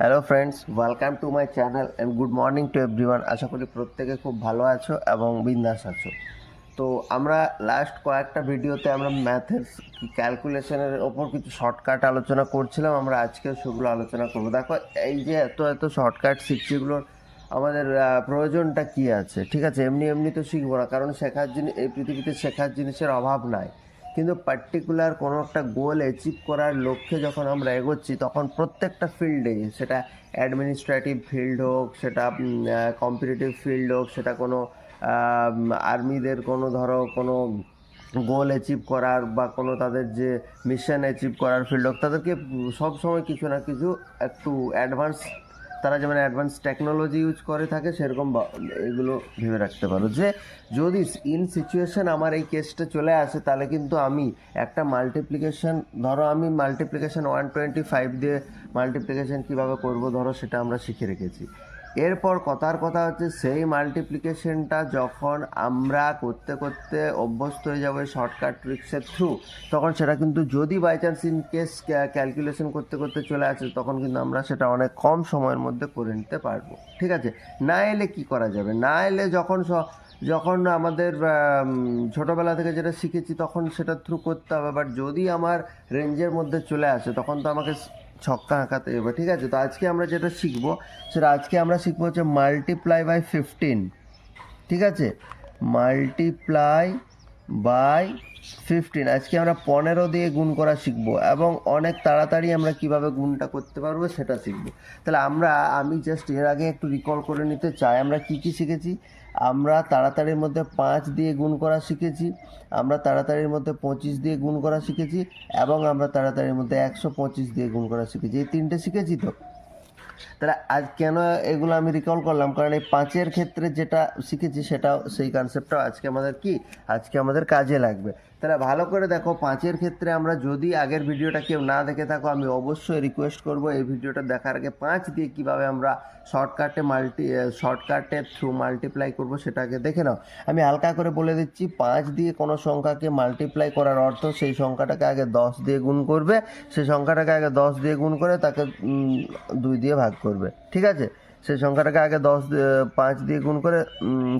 Hello friends welcome to my channel and good morning to everyone আশা করি প্রত্যেকে খুব ভালো আছো এবং বিন্দাস আছো। তো আমরা লাস্ট কয়েকটা ভিডিওতে আমরা ম্যাথের ক্যালকুলেশনের ওপর কিছু শর্টকাট আলোচনা করছিলাম। আমরা আজকেও সেগুলো আলোচনা করব। দেখো, এই যে এত এত শর্টকাট শিখছি এগুলোর আমাদের প্রয়োজনটা কি আছে? ঠিক আছে? এমনি এমনি তো শিখব না, কারণ শেখার জিনিস এই পৃথিবীতে শেখার জিনিসের অভাব নাই। কিন্তু পার্টিকুলার কোনো একটা গোল অ্যাচিভ করার লক্ষ্যে যখন আমরা এগোচ্ছি, তখন প্রত্যেকটা ফিল্ডে সেটা অ্যাডমিনিস্ট্রেটিভ ফিল্ড হোক, সেটা কম্পিটিটিভ ফিল্ড হোক, সেটা কোনো আর্মিদের কোনো, ধরো, কোনো গোল অ্যাচিভ করার বা কোনো তাদের যে মিশন অ্যাচিভ করার ফিল্ড হোক, তাদেরকে সব সময় কিছু না কিছু একটু অ্যাডভান্স তারা যেমন অ্যাডভান্স টেকনোলজি ইউজ করে থাকে, সেরকম এগুলো ভেবে রাখতে পারো। যে যদি ইন সিচুয়েশন আমার এই কেসটা চলে আসে, তাহলে কিন্তু আমি একটা মাল্টিপ্লিকেশন ধরো আমি মাল্টিপ্লিকেশান ওয়ান টোয়েন্টি ফাইভ দিয়ে মাল্টিপ্লিকেশন কীভাবে করব, ধরো সেটা আমরা শিখে রেখেছি। এরপর কথার কথা হচ্ছে সেই মাল্টিপ্লিকেশনটা যখন আমরা করতে করতে অভ্যস্ত হয়ে যাব শর্টকাট ট্রিক্সের থ্রু তখন সেটা কিন্তু যদি by chance in case calculation করতে করতে চলে আসে, তখন কিন্তু আমরা সেটা অনেক কম সময়ের মধ্যে করে নিতে পারব। ঠিক আছে? না এলে কি করা যাবে? না এলে যখন যখন আমাদের ছোটোবেলা থেকে যেটা শিখেছি, তখন সেটা থ্রু করতে হবে। বাট যদি আমার রেঞ্জের মধ্যে চলে আসে, তখন তো আমাকে ছক্কা আঁকাতে হবে, ঠিক আছে? তো আজকে আমরা যেটা শিখব, সেটা আজকে আমরা শিখব হচ্ছে মাল্টিপ্লাই বাই ফিফটিন ঠিক আছে? মাল্টিপ্লাই বাই ফিফটিন আজকে আমরা পনেরো দিয়ে গুণ করা শিখব এবং অনেক তাড়াতাড়ি আমরা কীভাবে গুণটা করতে পারব সেটা শিখব। তাহলে আমরা, আমি জাস্ট এর আগে একটু রিকল করে নিতে চাই, আমরা কি কি শিখেছি? আমরা তাড়াতাড়ির মধ্যে পাঁচ দিয়ে গুণ করা শিখেছি, আমরা তাড়াতাড়ির মধ্যে পঁচিশ দিয়ে গুণ করা শিখেছি এবং আমরা তাড়াতাড়ির মধ্যে একশো পঁচিশ দিয়ে গুণ করা শিখেছি। এই তিনটে শিখেছি তো? তাহলে আজ কেন এগুলো আমি রিকল করলাম? কারণ এই পাঁচের ক্ষেত্রে যেটা শিখেছি সেটাও, সেই কনসেপ্টটাও আজকে আমাদের কি? আজকে আমাদের কাজে লাগবে। তাহলে ভালো করে দেখো, পাঁচের ক্ষেত্রে আমরা যদি আগের ভিডিওটা কেউ না দেখে থাকো, আমি অবশ্যই রিকোয়েস্ট করব এই ভিডিওটা দেখার আগে পাঁচ দিয়ে কীভাবে আমরা শর্টকাটে মাল্টি শর্টকাটে থ্রু মাল্টিপ্লাই করব সেটাকে দেখে নাও। আমি হালকা করে বলে দিচ্ছি, পাঁচ দিয়ে কোনো সংখ্যাকে মাল্টিপ্লাই করার অর্থ সেই সংখ্যাটাকে আগে দশ দিয়ে গুণ করবে। সেই সংখ্যাটাকে আগে দশ দিয়ে গুণ করে তাকে দুই দিয়ে ভাগ করবে। ঠিক আছে? সেই সংখ্যাটাকে আগে দশ পাঁচ দিয়ে গুণ করে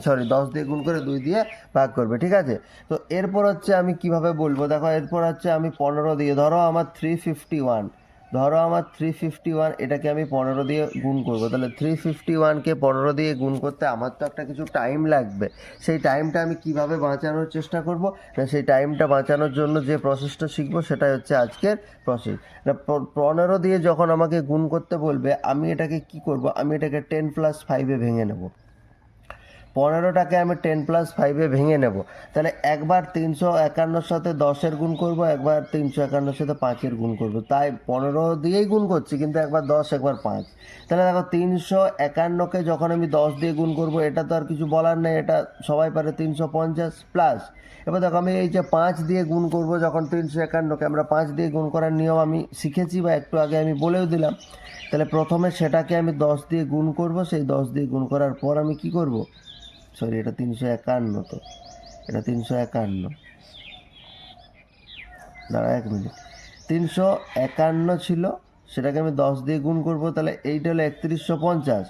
সরি দশ দিয়ে গুণ করে দুই দিয়ে ভাগ করবে, ঠিক আছে? তো এরপর হচ্ছে আমি কীভাবে বলব? দেখো, এরপর হচ্ছে আমি পনেরো দিয়ে, ধরো আমার থ্রি ফিফটি ওয়ান ধরো আমার থ্রি ফিফটি ওয়ান এটাকে আমি পনেরো দিয়ে গুণ করব। তাহলে থ্রি ফিফটি ওয়ানকে পনেরো দিয়ে গুণ করতে আমার তো একটা কিছু টাইম লাগবে। সেই টাইমটা আমি কীভাবে বাঁচানোর চেষ্টা করব? না, সেই টাইমটা বাঁচানোর জন্য যে প্রসেসটা শিখব, সেটাই হচ্ছে আজকের প্রসেস না পনেরো দিয়ে যখন আমাকে গুণ করতে বলবে, আমি এটাকে কি করব? আমি এটাকে টেন প্লাস ফাইভে ভেঙে নেব। পনেরোটাকে আমি টেন প্লাস ফাইভে ভেঙে নেব। তাহলে একবার তিনশো একান্নর সাথে দশের গুণ করব, একবার তিনশো একান্নর সাথে পাঁচের গুণ করব। তাই পনেরো দিয়েই গুণ করছি, কিন্তু একবার দশ, একবার পাঁচ। তাহলে দেখো তিনশো একান্নকে যখন আমি দশ দিয়ে গুণ করব, এটা তো আর কিছু বলার নেই, এটা সবাই পারে তিনশো পঞ্চাশ প্লাস এবার দেখো আমি এই যে পাঁচ দিয়ে গুণ করব, যখন তিনশো একান্নকে আমরা পাঁচ দিয়ে গুণ করার নিয়ম আমি শিখেছি বা একটু আগে আমি বলেও দিলাম, তাহলে প্রথমে সেটাকে আমি দশ দিয়ে গুণ করব, সেই দশ দিয়ে গুণ করার পর আমি কি করব? সরি, এটা তিনশো একান্ন তো। এটা তিনশো একান্ন। দাঁড়া এক মিনিট। তিনশো একান্ন ছিল, সেটাকে আমি দশ দিয়ে গুণ করব, তাহলে এইটা হলো একত্রিশশো পঞ্চাশ।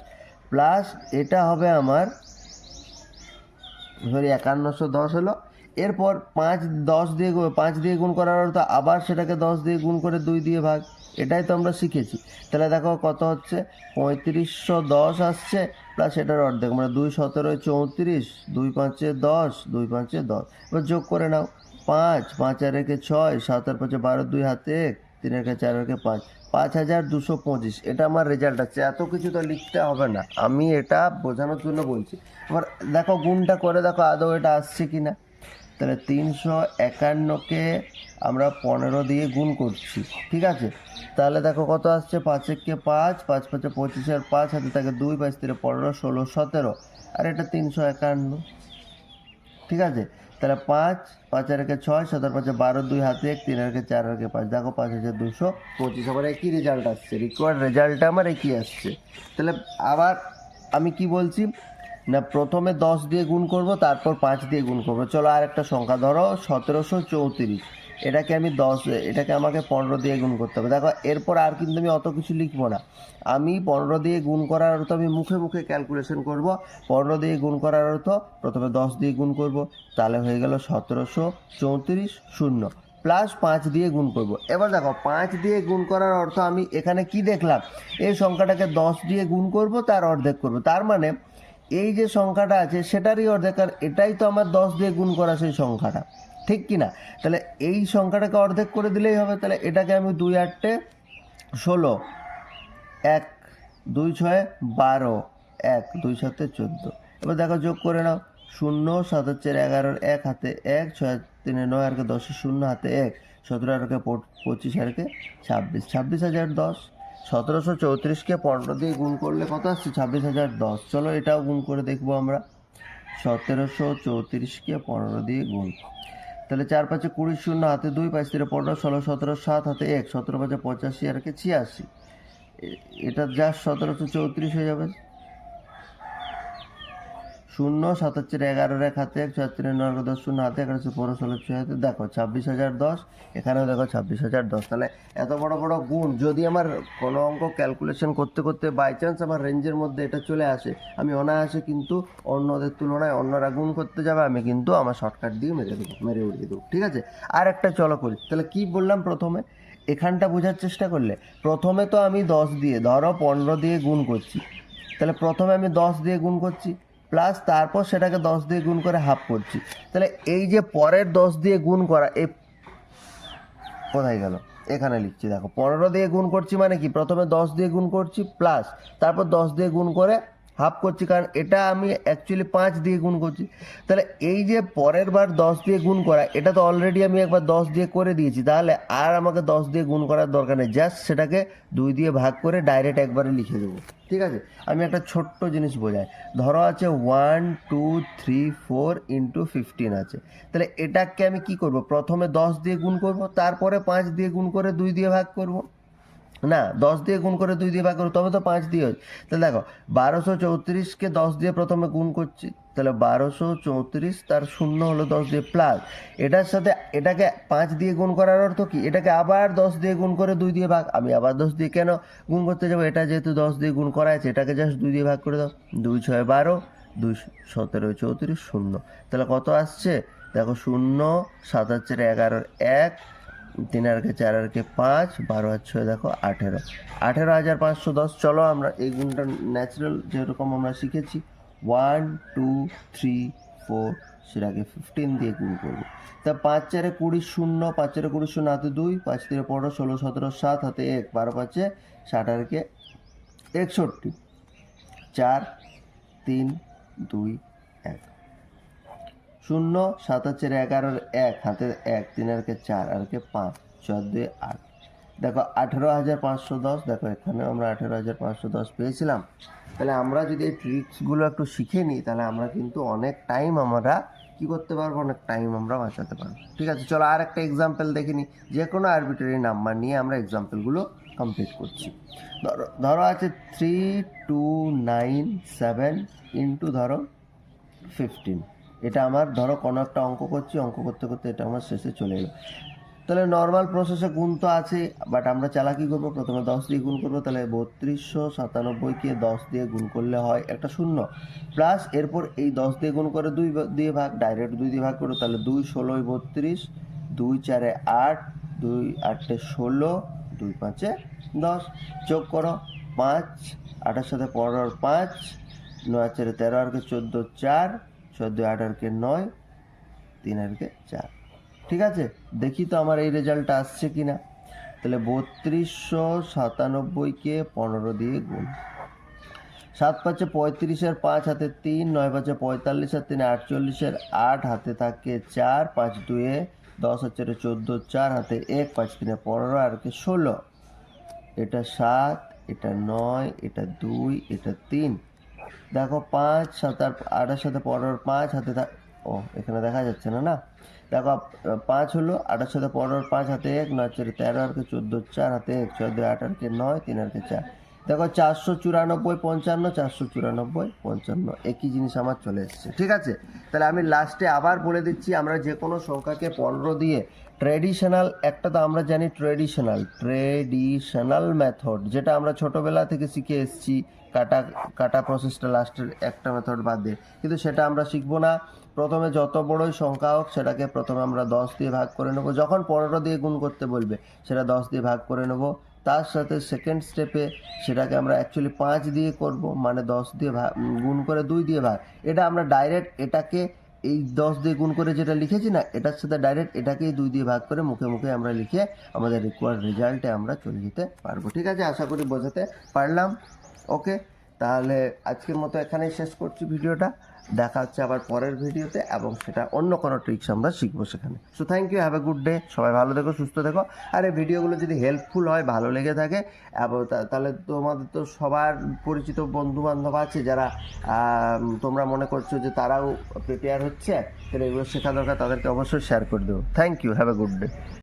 প্লাস এটা হবে আমার, সরি, একান্নশো দশ হলো। এরপর পাঁচ দশ দিয়ে পাঁচ দিয়ে গুণ করার অর্থ আবার সেটাকে দশ দিয়ে গুণ করে দুই দিয়ে ভাগ। এটাই তো আমরা শিখেছি। তাহলে দেখো কত হচ্ছে? পঁয়ত্রিশশো দশ আসছে। প্লাস এটার অর্ধেক মানে দুই সতেরোয় চৌত্রিশ, দুই পাঁচে দশ, দুই পাঁচে দশ। এবার যোগ করে নাও, পাঁচ পাঁচ আর একে ছয়, সাত আর পাঁচে বারো, দুই হাতে এক, তিন একে চার একে পাঁচ পাঁচ হাজার দুশো পঁচিশ। এটা আমার রেজাল্ট আছে, এত কিছু তো লিখতে হবে না। আমি এটা বোঝানোর জন্য বলছি। এবার দেখো, গুণটা করে দেখো, আদৌ এটা আসছে কি না তাহলে তিনশো একান্নকে আমরা পনেরো দিয়ে গুণ করছি, ঠিক আছে? তাহলে দেখো কত আসছে? পাঁচ একে পাঁচ পাঁচ পাঁচে পঁচিশ আর পাঁচ, হাতে থাকে দুই, পাঁচ তিনে পনেরো, ষোলো, সতেরো। আর এটা তিনশো একান্ন, ঠিক আছে? তাহলে পাঁচ পাঁচ আর একে ছয় সাত আর পাঁচে বারো, দুই হাতে এক, তিন আর চার আর পাঁচ। দেখো পাঁচ হাজার দুশো পঁচিশ, আবার একই রেজাল্ট আসছে। রিকোয়ার্ড রেজাল্টটা আমার একই আসছে। তাহলে আবার আমি কি বলছি? না, প্রথমে দশ দিয়ে গুণ করব, তারপর পাঁচ দিয়ে গুণ করব। চলো আর একটা সংখ্যা ধরো, সতেরোশো চৌত্রিশ। এটাকে আমি দশ, এটাকে আমাকে পনেরো দিয়ে গুণ করতে হবে। দেখো, এরপর আর কিন্তু আমি অত কিছু লিখব না। আমি পনেরো দিয়ে গুণ করার অর্থ আমি মুখে মুখে ক্যালকুলেশন করব। পনেরো দিয়ে গুণ করার অর্থ প্রথমে দশ দিয়ে গুণ করব, তাহলে হয়ে গেল সতেরোশো চৌত্রিশ শূন্য। প্লাস পাঁচ দিয়ে গুণ করব। এবার দেখো, পাঁচ দিয়ে গুণ করার অর্থ আমি এখানে কি দেখলাম? এই সংখ্যাটাকে দশ দিয়ে গুণ করব, তার অর্ধেক করব। তার মানে এই যে সংখ্যাটা আছে, সেটারই অর্ধেক আর এটাই তো আমার দশ দিয়ে গুণ করা সেই সংখ্যাটা। ঠিক কি না? তাহলে এই সংখ্যাটাকে অর্ধেক করে দিলেই হবে, তাহলে এটাকে আমি দুই আটটে ষোলো, এক, দুই ছয়, বারো, এক, দুই সাতে চোদ্দ। এবার দেখো যোগ করে নাও, শূন্য, সাত হচ্ছে এগারোর এক হাতে এক, ছয় তিনে নয়, আরকে দশের শূন্য হাতে এক, সতেরো আরকে পঁচিশ, আরকে ছাব্বিশ ছাব্বিশ হাজার দশ। সতেরোশো চৌত্রিশকে পনেরো দিয়ে গুণ করলে কত আসছে? ছাব্বিশ হাজার দশ। চলো এটাও গুণ করে দেখব আমরা। সতেরোশো চৌত্রিশকে পনেরো দিয়ে গুণ তাহলে চার পাঁচে কুড়ি শূন্য, হাতে দুই পাঁচ তিরে পনেরো, ষোলো, সতেরো, সাত, হাতে এক, সতেরো পাঁচে পঁচাশি, আর কে ছিয়াশি। এটা যা সতেরোশো চৌত্রিশ হয়ে যাবে। শূন্য সাত হচ্ছে এগারোর এক হাতে এক ছয় নয় দশ, শূন্য হাতে এগারোশো পনেরো, ষোলো ছয় হাতে দেখো, ছাব্বিশ হাজার দশ, এখানেও দেখো ছাব্বিশ হাজার দশ। তাহলে এত বড় বড় গুণ, যদি আমার কোনো অঙ্ক ক্যালকুলেশন করতে করতে বাই চান্স আমার রেঞ্জের মধ্যে এটা চলে আসে, আমি অনায়াসে কিন্তু অন্যদের তুলনায় অন্যরা গুণ করতে যাবে, আমি কিন্তু আমার শর্টকাট দিয়ে মেরে দেবো, মেরে উড়িয়ে দেবো, ঠিক আছে? আর একটা চলো করি, তাহলে কি বললাম প্রথমে? এখানটা বোঝার চেষ্টা করলে, প্রথমে তো আমি দশ দিয়ে, ধরো পনেরো দিয়ে গুণ করছি, তাহলে প্রথমে আমি দশ দিয়ে গুণ করছি প্লাস তারপর সেটাকে দশ দিয়ে গুণ করে হাফ করছি। তাহলে এই যে পরের দশ দিয়ে গুণ করা এই কোথায় গেল? এখানে লিখছি, দেখো। পনেরো দিয়ে গুণ করছি মানে কি? প্রথমে দশ দিয়ে গুণ করছি প্লাস তারপর দশ দিয়ে গুণ করে হাফ করছি, কারণ এটা আমি অ্যাকচুয়ালি পাঁচ দিয়ে গুণ করছি। তাহলে এই যে পরের বার দশ দিয়ে গুণ করা, এটা তো অলরেডি আমি একবার দশ দিয়ে করে দিয়েছি। তাহলে আর আমাকে দশ দিয়ে গুণ করার দরকার নেই। জাস্ট সেটাকে দুই দিয়ে ভাগ করে ডাইরেক্ট একবারে লিখে দেবো। ঠিক আছে? আমি একটা ছোট্ট জিনিস বোঝাই। ধরো আছে one two three four into fifteen আছে। তাহলে এটাকে আমি কি করব? প্রথমে দশ দিয়ে গুণ করব, তারপরে পাঁচ দিয়ে গুণ করে দুই দিয়ে ভাগ করব। না, দশ দিয়ে গুণ করে দুই দিয়ে ভাগ করব তবে তো পাঁচ দিয়ে হয়। তাহলে দেখো, বারোশো চৌত্রিশকে দশ দিয়ে প্রথমে গুণ করছি, তাহলে বারোশো চৌত্রিশ তার শূন্য হলো দশ দিয়ে প্লাস এটার সাথে, এটাকে পাঁচ দিয়ে গুণ করার অর্থ কি? এটাকে আবার দশ দিয়ে গুণ করে দুই দিয়ে ভাগ। আমি আবার দশ দিয়ে কেন গুণ করতে যাব? এটা যেহেতু দশ দিয়ে গুণ করা আছে, এটাকে জাস্ট দুই দিয়ে ভাগ করে দাও। দুই ছয় বারো, দুই সতেরো চৌত্রিশ শূন্য। তাহলে কত আসছে? দেখো, শূন্য, সাত হচ্ছে এগারোর এক তিন আরকে চার আরকে পাঁচ, বারো আর ছয়, দেখো আঠেরো। আঠেরো হাজার পাঁচশো দশ, চলো আমরা এই গুণটা ন্যাচারাল যেরকম আমরা শিখেছি। ওয়ান টু থ্রি ফোর সেটাকে ফিফটিন দিয়ে গুণ করব। তা পাঁচ চারে কুড়ি শূন্য, পাঁচ চারে কুড়ি শূন্য, হাতে দুই, পাঁচ তিনে পনেরো, ষোলো, সতেরো, সাত, হাতে এক, বারো, পাঁচে ষাট আরকে একষট্টি। চার, তিন, দুই শূন্য সাত হচ্ছে এগারোর এক হাতে এক, তিন আর কে চার, আর কে পাঁচ, ছয়, দুই, আট। দেখো, আঠেরো হাজার পাঁচশো দশ, দেখো, এখানেও আমরা আঠেরো হাজার পাঁচশো দশ পেয়েছিলাম। তাহলে আমরা যদি এই ট্রিক্সগুলো একটু শিখে নিই, তাহলে আমরা কিন্তু অনেক টাইম আমরা কি করতে পারব? অনেক টাইম আমরা বাঁচাতে পারব। ঠিক আছে, চলো আর একটা এক্সাম্পল দেখে নিই। যে কোনো আরবিটারি নাম্বার নিয়ে আমরা এক্সাম্পলগুলো কমপ্লিট করছি। ধরো ধরো আছে three two nine seven into ধরো ফিফটিন এটা আমার, ধরো কোনো একটা অঙ্ক করছি, অঙ্ক করতে করতে এটা আমার শেষে চলে এলো। তাহলে নর্মাল প্রসেসে গুণ তো আছে বাট আমরা চালাকি করব, প্রথমে দশ দিয়ে গুণ করব, তাহলে বত্রিশশো সাতানব্বইকে দশ দিয়ে গুণ করলে হয় একটা শূন্য। প্লাস এরপর এই দশ দিয়ে গুণ করে দুই দিয়ে ভাগ ডাইরেক্ট দুই দিয়ে ভাগ করব তাহলে দুই ষোলোই বত্রিশ, দুই চারে আট, দুই আটে ষোলো, দুই পাঁচে দশ। যোগ করো পাঁচ, আটের সাথে পনেরোর পাঁচ, নয় চারে তেরো আরকে চোদ্দ চার চোদ্দ আট আরকে নয়, তিন আরকে চার। ঠিক আছে? দেখি তো আমার এই রেজাল্টটা আসছে কি না। তাহলে বত্রিশশো সাতানব্বইকে পনেরো দিয়ে গুণ। সাত পাঁচে পঁয়ত্রিশের পাঁচ হাতে তিন, নয় পাঁচে পঁয়তাল্লিশের তিন, আটচল্লিশের আট হাতে থাকে চার, পাঁচ দুয়ে দশ হচ্ছে চোদ্দ, চার হাতে এক, পাঁচ তিনে পনেরো, আর কি ষোলো। এটা সাত, এটা নয়, এটা দুই, এটা তিন। দেখো পাঁচ, সাত আর আটের সাথে পনেরোর পাঁচ, হাতে ও, এখানে দেখা যাচ্ছে না না? দেখো পাঁচ হলো, আটের সাথে পনেরোর পাঁচ, হাতে এক, নয়, চারে তেরো আর কে চোদ্দ, চার, হাতে এক চোদ্দ আট আর কে নয়, তিন আর কে চার। দেখো, চারশো চুরানব্বই, পঞ্চান্ন, চারশো চুরানব্বই, পঞ্চান্ন, একই জিনিস আমার চলে এসছে, ঠিক আছে? তাহলে আমি লাস্টে আবার বলে দিচ্ছি, আমরা যে কোনো সংখ্যাকে পনেরো দিয়ে ট্রেডিশনাল একটা তো আমরা জানি ট্রেডিশনাল ট্রেডিশনাল মেথড যেটা আমরা ছোটোবেলা থেকে শিখে এসেছি কাটা কাটা প্রসেসটা লাস্টের একটা মেথড বাদ দিয়ে। কিন্তু সেটা আমরা শিখব না। প্রথমে যত বড়ই সংখ্যা হোক, সেটাকে প্রথমে আমরা দশ দিয়ে ভাগ করে নেব। যখন পনেরো দিয়ে গুণ করতে বলবে, সেটা দশ দিয়ে ভাগ করে নেব। তার সাথে সেকেন্ড স্টেপে সেটাকে আমরা অ্যাকচুয়ালি পাঁচ দিয়ে করব মানে দশ দিয়ে ভাগ গুণ করে দুই দিয়ে ভাগ। এটা আমরা ডাইরেক্ট এটাকে এই দশ দিয়ে গুণ করে যেটা লিখেছি না, এটার সাথে ডাইরেক্ট এটাকেই দুই দিয়ে ভাগ করে মুখে মুখে আমরা লিখে আমাদের রিকোয়ার্ড রেজাল্টে আমরা চলে যেতে পারব। ঠিক আছে? আশা করি বোঝাতে পারলাম। ওকে? তাহলে আজকের মতো এখানেই শেষ করছি ভিডিওটা। দেখা হচ্ছে আবার পরের ভিডিওতে এবং সেটা অন্য কোনো ট্রিক্স আমরা শিখব সেখানে। So thank you have a good day সবাই ভালো থেকো, সুস্থ থেকো। আর এই ভিডিওগুলো যদি হেল্পফুল হয়, ভালো লেগে থাকে, এবং তাহলে তোমাদের তো সবার পরিচিত বন্ধু বান্ধব আছে যারা তোমরা মনে করছ যে তারাও প্রিপেয়ার হচ্ছে, তাহলে এগুলো শেখা দরকার, তাদেরকে অবশ্যই শেয়ার করে দেবো। Thank you have a good day